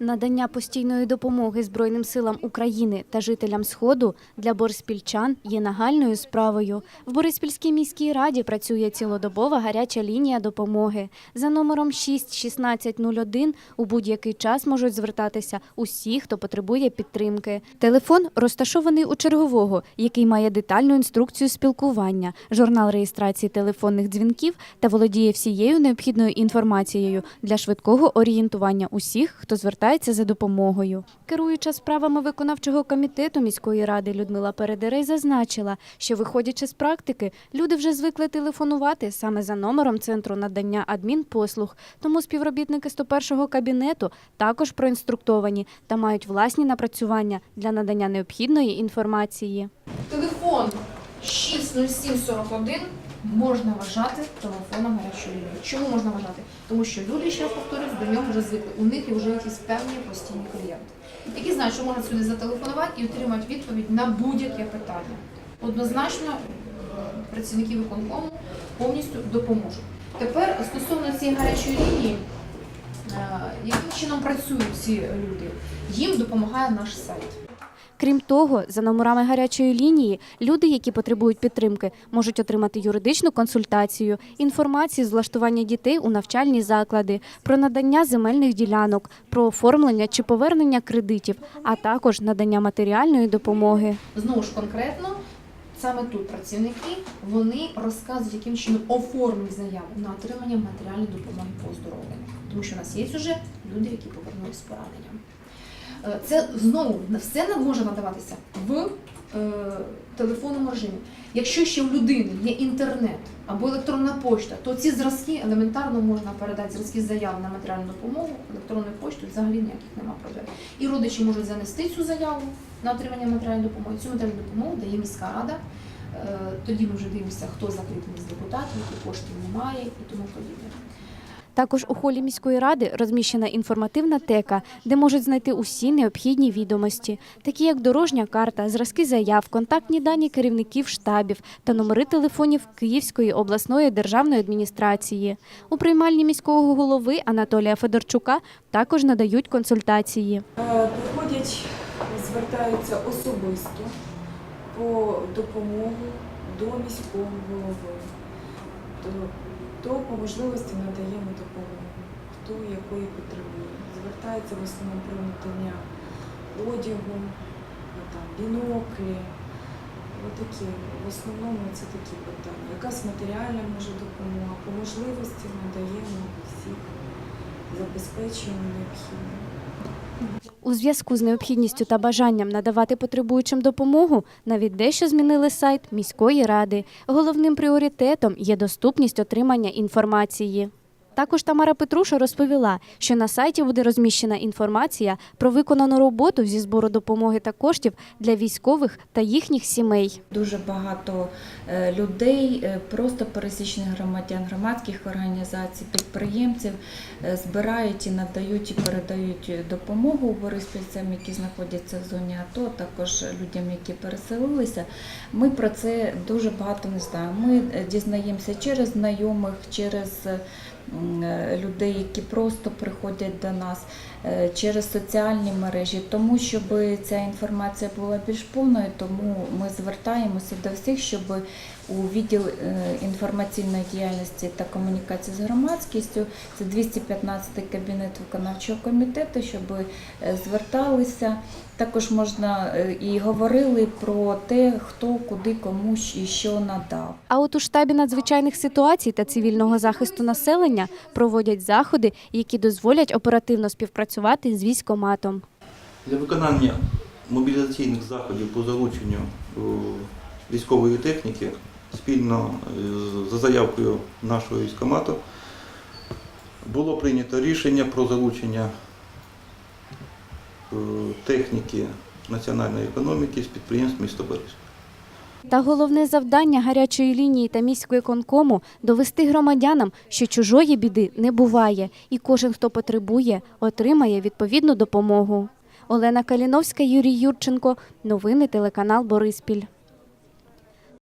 Надання постійної допомоги Збройним силам України та жителям Сходу для борспільчан є нагальною справою. В Бориспільській міській раді працює цілодобова гаряча лінія допомоги. За номером 61601 у будь-який час можуть звертатися усі, хто потребує підтримки. Телефон розташований у чергового, який має детальну інструкцію спілкування, журнал реєстрації телефонних дзвінків та володіє всією необхідною інформацією для швидкого орієнтування усіх, хто звертається за допомогою. Керуюча справами виконавчого комітету міської ради Людмила Передерей зазначила, що виходячи з практики, люди вже звикли телефонувати саме за номером центру надання адмінпослуг. Тому співробітники 101-го кабінету також проінструктовані та мають власні напрацювання для надання необхідної інформації. Телефон 60741 можна вважати телефоном гарячої лінії. Чому можна вважати? Тому що люди, ще раз повторюсь, до нього вже звикли. У них вже якісь певні постійні клієнти, які знають, що можна сюди зателефонувати і отримати відповідь на будь-яке питання. Однозначно, працівники виконкому повністю допоможуть. Тепер стосовно цієї гарячої лінії, е, яким чином працюють ці люди? Їм допомагає наш сайт. Крім того, за номерами гарячої лінії люди, які потребують підтримки, можуть отримати юридичну консультацію, інформацію з влаштування дітей у навчальні заклади, про надання земельних ділянок, про оформлення чи повернення кредитів, а також надання матеріальної допомоги. Знову ж конкретно, саме тут працівники вони розказують, яким чином оформити заяву на отримання матеріальної допомоги по оздоровленню. Тому що у нас є вже люди, які повернулись з пораненням. Е, Це знову все може надаватися в е, телефонному режимі. Якщо ще в людини є інтернет або електронна пошта, то ці зразки елементарно можна передати зразки заяв на матеріальну допомогу електронною поштою, взагалі ніяких нема проблем. І родичі можуть занести цю заяву на отримання матеріальної допомоги. Цю матеріальну допомогу дає міська рада. Е, Тоді ми вже дивимося, хто закритий з депутатів, які кошти немає і тому подібне. Також у холі міської ради розміщена інформативна тека, де можуть знайти усі необхідні відомості, такі як дорожня карта, зразки заяв, контактні дані керівників штабів та номери телефонів Київської обласної державної адміністрації. У приймальні міського голови Анатолія Федорчука також надають консультації. Е, Приходять, звертаються особисто по допомогу до міського голови. То, то по можливості надаємо допомогу, хто якої потребує. Звертається в основному про надання одягу, е, там, біноклі. Отакі. В основному це такі питання. Якась матеріальна може допомога, по можливості надаємо всіх, забезпечуємо необхідне. У зв'язку з необхідністю та бажанням надавати потребуючим допомогу навіть дещо змінили сайт міської ради. Головним пріоритетом є доступність отримання інформації. Також Тамара Петруша розповіла, що на сайті буде розміщена інформація про виконану роботу зі збору допомоги та коштів для військових та їхніх сімей. Дуже багато е, людей, е, просто пересічних громадян, громадських організацій, підприємців е, збирають і надають і передають допомогу бориспільцям, які знаходяться в зоні АТО, також людям, які переселилися. Ми про це дуже багато не знаємо. Ми дізнаємося через знайомих, через людей, які просто приходять до нас е, через соціальні мережі, тому щоб ця інформація була більш повною, тому ми звертаємося до всіх, щоб у відділ е, інформаційної діяльності та комунікації з громадськістю, це 215 кабінет виконавчого комітету, щоб е, зверталися. Також можна е, і говорили про те, хто куди кому і що надав. А от у штабі надзвичайних ситуацій та цивільного захисту населення проводять заходи, які дозволять оперативно співпрацювати з військоматом. Для виконання мобілізаційних заходів по залученню е, військової техніки спільно е, за заявкою нашого військомату було прийнято рішення про залучення техніки національної економіки з підприємств міста Бориспіль. Та головне завдання гарячої лінії та міської конкому – довести громадянам, що чужої біди не буває, і кожен, хто потребує, отримає відповідну допомогу. Олена Каліновська, Юрій Юрченко. Новини телеканал Бориспіль.